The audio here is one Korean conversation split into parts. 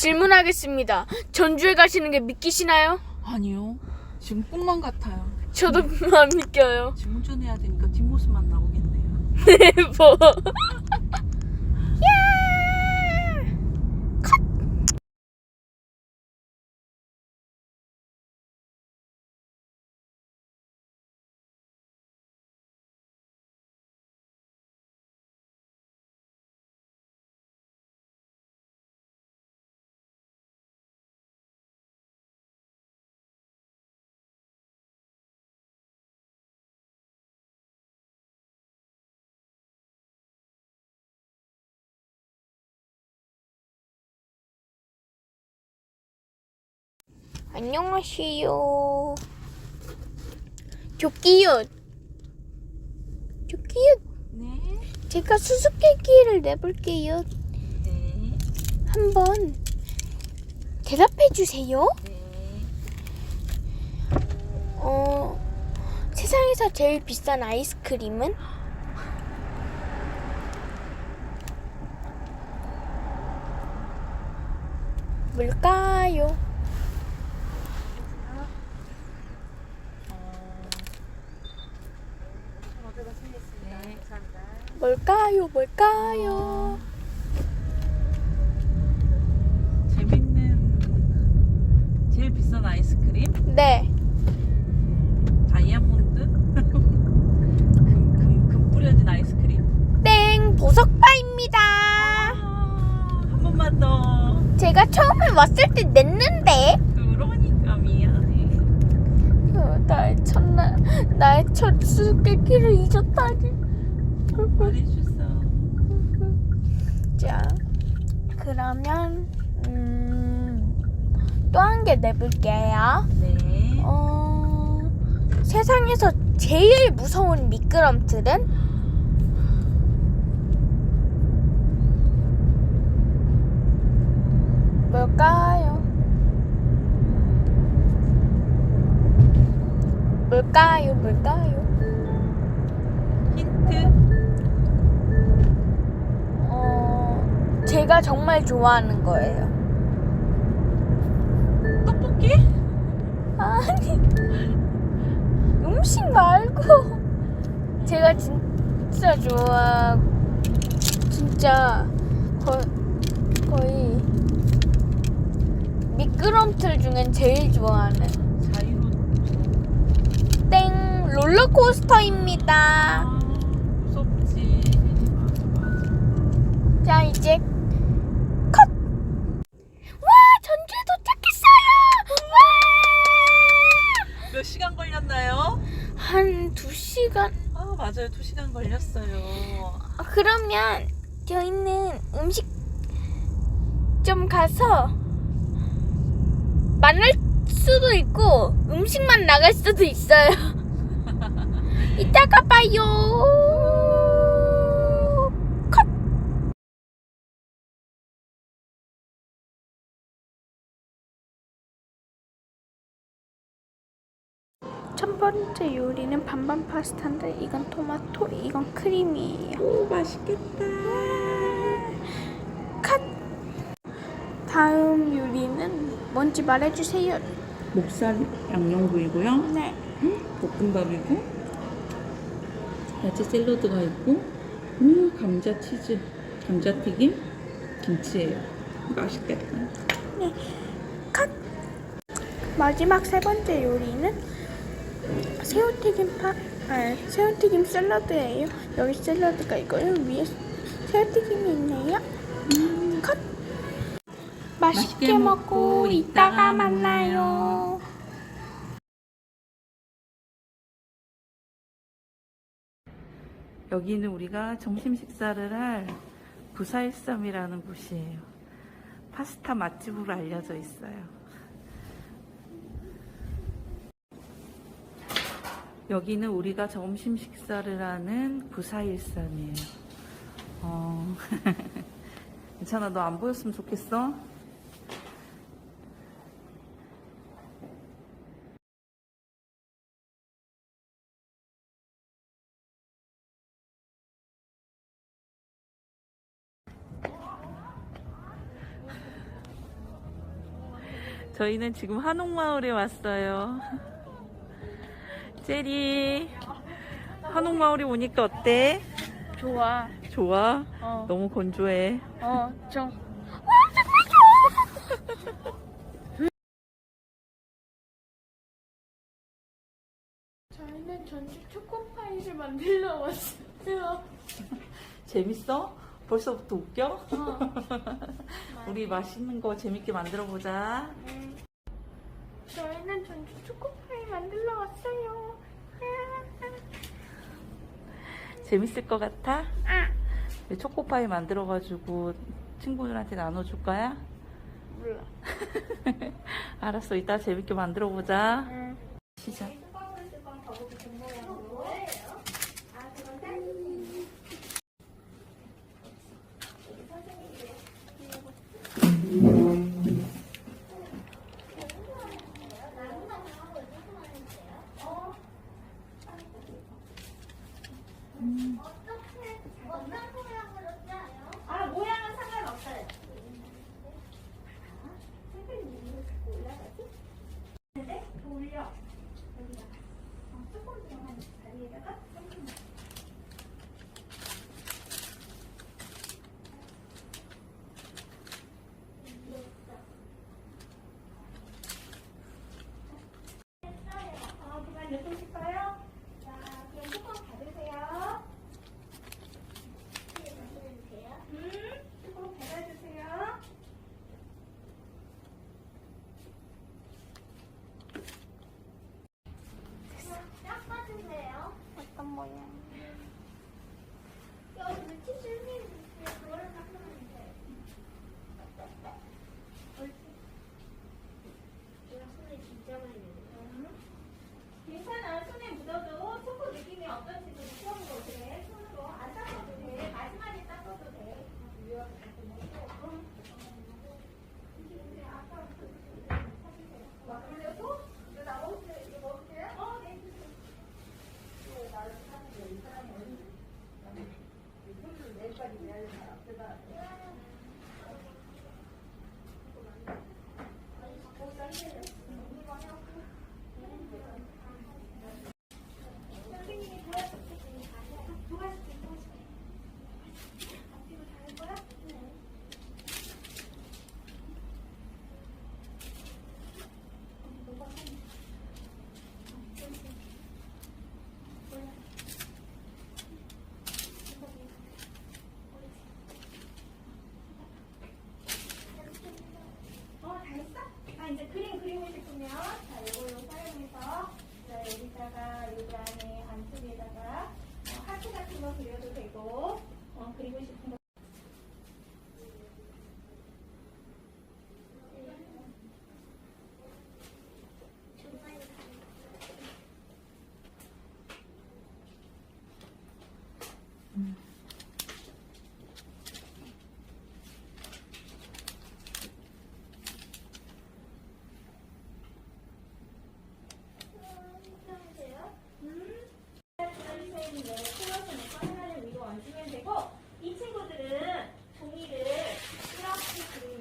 질문하겠습니다. 전주에 가시는 게 믿기시나요? 아니요. 지금 꿈만 같아요. 저도 안 믿겨요. 지금 운전해야 되니까 뒷모습만 나오겠네요. 네, 뭐. 안녕하세요. 조끼요. 조끼요. 네. 제가 수수께끼를 내볼게요. 네. 한번 대답해 주세요. 네. 어, 세상에서 제일 비싼 아이스크림은? 뭘까요? 네. 뭘까요? 뭘까요? 재밌는 제일 비싼 아이스크림? 네. 다이아몬드? 금, 금, 금 뿌려진 아이스크림? 땡! 보석바입니다. 아, 한 번만 더. 제가 처음에 왔을 때 냈는데. 그러니까 미안해. 어, 나의 첫날, 나의 첫 수수께끼를 잊었다니. 말해주세요. 자, 그러면 음, 또 한 개 내볼게요. 네. 어, 세상에서 제일 무서운 미끄럼틀은? 뭘까 제가 정말 좋아하는 거예요. 떡볶이? 아니 음식 말고 제가 진짜 좋아 진짜 거, 거의 미끄럼틀 중엔 제일 좋아하는 자유로. 땡 롤러코스터입니다. 아, 무섭지. 맞아, 맞아. 자 이제 시간. 아, 맞아요. 두 시간 걸렸어요. 아, 그러면 저희는 음식 좀 가서 만날 수도 있고 음식만 나갈 수도 있어요. 이따가 봐요. 컷. 첫 번째 요리는 반반 파스타인데 이건 토마토, 이건 크림이에요. 오, 맛있겠다. 컷. 다음 요리는 뭔지 말해주세요. 목살 양념구이고요. 네. 볶음밥이고 야채 샐러드가 있고 음 감자 치즈 감자 튀김 김치예요 맛있겠다 컷. 마지막 세 번째 요리는 새우튀김 파, 아, 새우튀김 샐러드예요. 여기 샐러드가 있고요. 위에 새우튀김이 있네요. 컷. 맛있게, 맛있게 먹고 이따가 만나요. 여기는 우리가 점심 식사를 할 부사일섬이라는 곳이에요 파스타 맛집으로 알려져 있어요 여기는 우리가 점심 식사를 하는 부사일산이에요. 어. 괜찮아, 너 안 보였으면 좋겠어? 저희는 지금 한옥마을에 왔어요. 제리 한옥마을이 오니까 어때? 좋아. 좋아? 어. 너무 건조해. 어, 좀. 저희는 전주 초코파이를 만들러 왔어요. 재밌어? 벌써부터 웃겨? 어. 우리 맛있는 거 재밌게 만들어 보자. 음. 저희는 전주 초코파이 만들러 왔어요. 재밌을 것 같아? 응. 초코파이 만들어가지고 친구들한테 나눠줄 거야? 몰라. 알았어, 이따 재밌게 만들어보자. 응. 시작.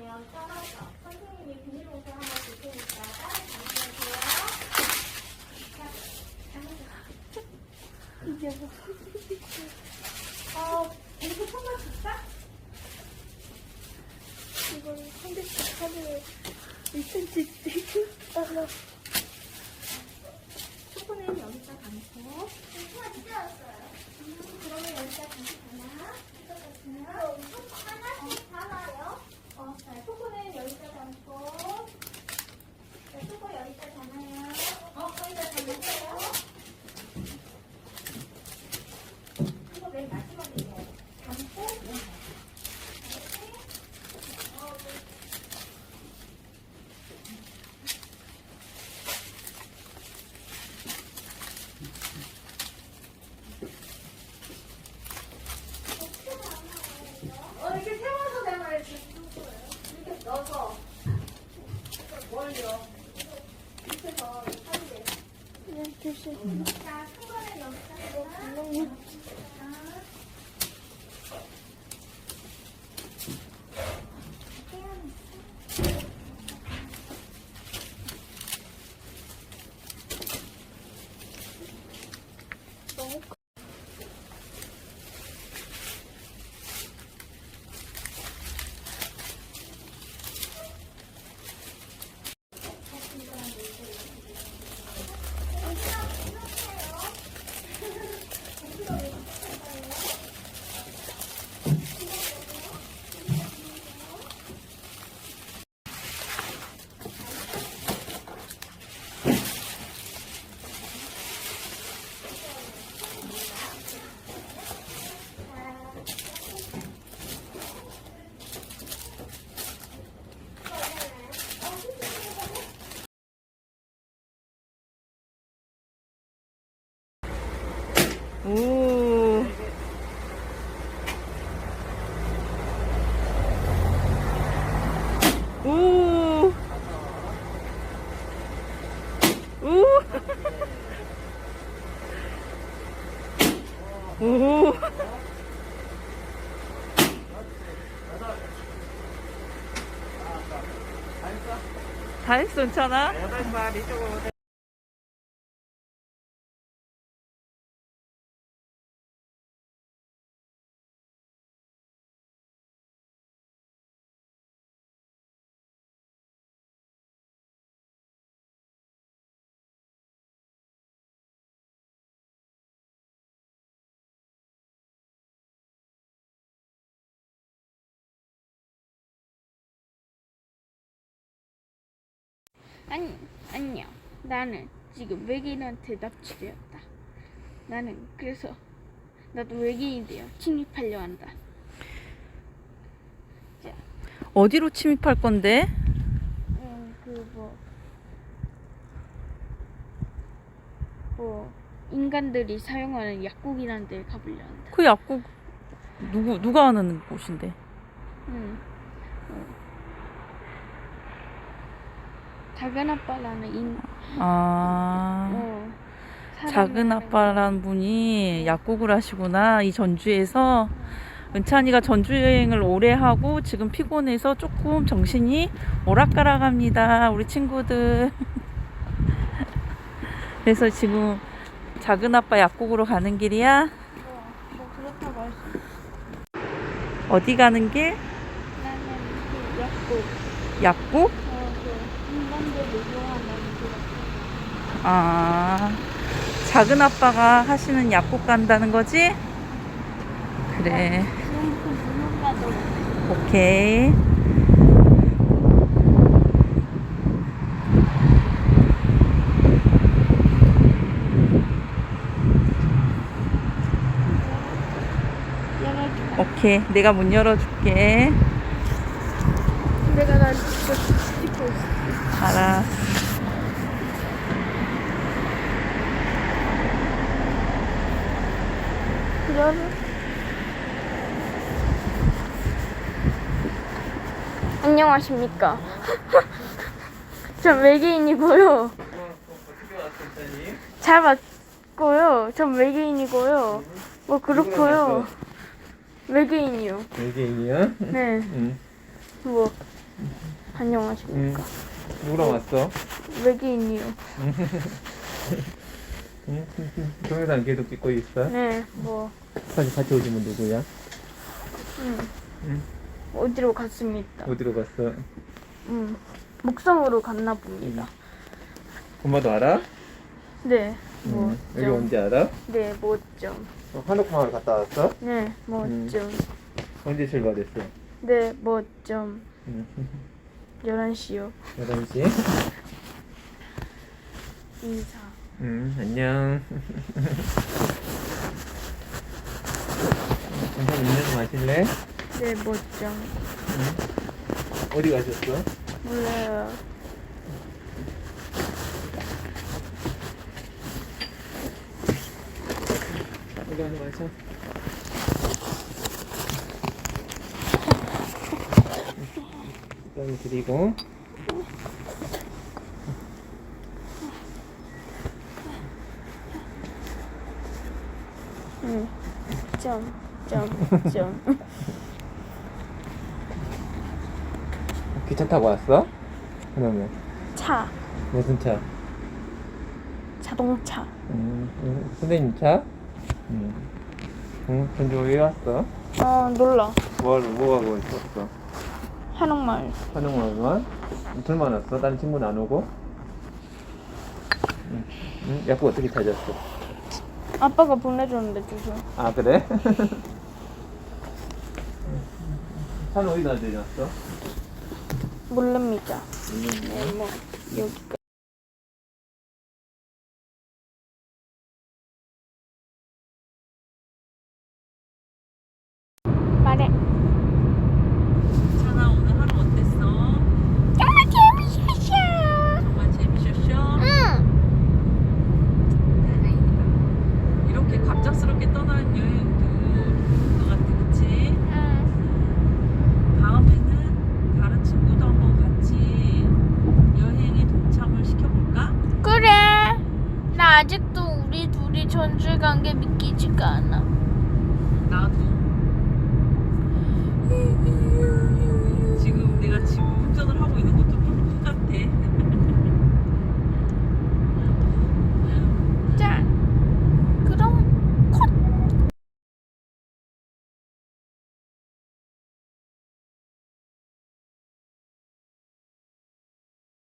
그러면 따라서 선생님이 비닐봉투 하나 줄 테니까 뭘요? 밑에서 사는데. 네, 됐어요. 자, 초반에 영상. 오. 오. 오. 오. 다 했어, 괜찮아? 여덟 마리 조금. 아니, 안녕. 나는 지금 외계인한테 납치되었다. 나는 그래서 나도 외계인이 되어 침입하려 한다. 어디로 침입할 건데? 음, 그 뭐, 뭐 인간들이 사용하는 약국이라는 데 가보려 한다. 그 약국 누구 누가 하는 곳인데? 응. 작은 아빠라는 인, 아. 어, 작은 아빠란 분이 약국을 하시구나 이 전주에서 은찬이가 전주 여행을 오래 하고 지금 피곤해서 조금 정신이 오락가락합니다 우리 친구들 그래서 지금 작은 아빠 약국으로 가는 길이야 거. 뭐 그렇다고 할 수. 어디 가는 길 나는 그 약국, 약국 어, 그 인간들을 이용하는 그 아 작은 아빠가 하시는 약국 간다는 거지 그래 오케이. 오케이. 내가 문 열어줄게. 내가 날 찍고, 찍고 있어. 알아. 그러면 안녕하십니까. 전 외계인이고요. 잘 맞고요. 전 외계인이고요. 뭐 그렇고요. 외계인이요. 외계인이야? 네. 응. 뭐 응. 안녕하십니까. 누구랑 왔어? 외계인이요. 응? 동영상 계속 찍고 있어? 네. 뭐 사진 같이 분 누구야? 음. 응. 어디로 갔습니까? 어디로 갔어? 음. 목성으로 갔나 봅니다. 엄마도 알아? 네. 뭐 응. 여기 좀. 언제 알아? 네. 뭐 좀. 어, 한옥 마을 갔다 왔어? 네. 뭐 음. 좀. 언제 출발했어? 네. 뭐 좀. 응. 11시요. 11시? 인사. 응, 안녕. 괜찮아, 음료수 마실래? 네. 뭐 좀. 응. 어디 가셨어? 몰라요. 어디 가서 마셔. 일단 드리고. 응. 좀. 좀. 좀. 기차 타고 왔어? 그러면 차. 무슨 차? 자동차. 음, 음, 선생님 차? 음. 응, 전주 왜 왔어? 아 놀라. 뭐, 뭐 하고 있었어? 한옥마을. 한옥마을만? 둘만 왔어? 다른 친구는 안 오고? 응, 응? 약국 어떻게 찾았어? 아빠가 보내줬는데 주소. 아, 그래? 차는 어디다 내렸어? 모릅니다. 음, 네, 뭐 여기가. 말 아직도 우리 둘이 전주에 간 게 믿기지가 않아. 나도 지금 내가 지금 운전을 하고 있는 것도 똑같아.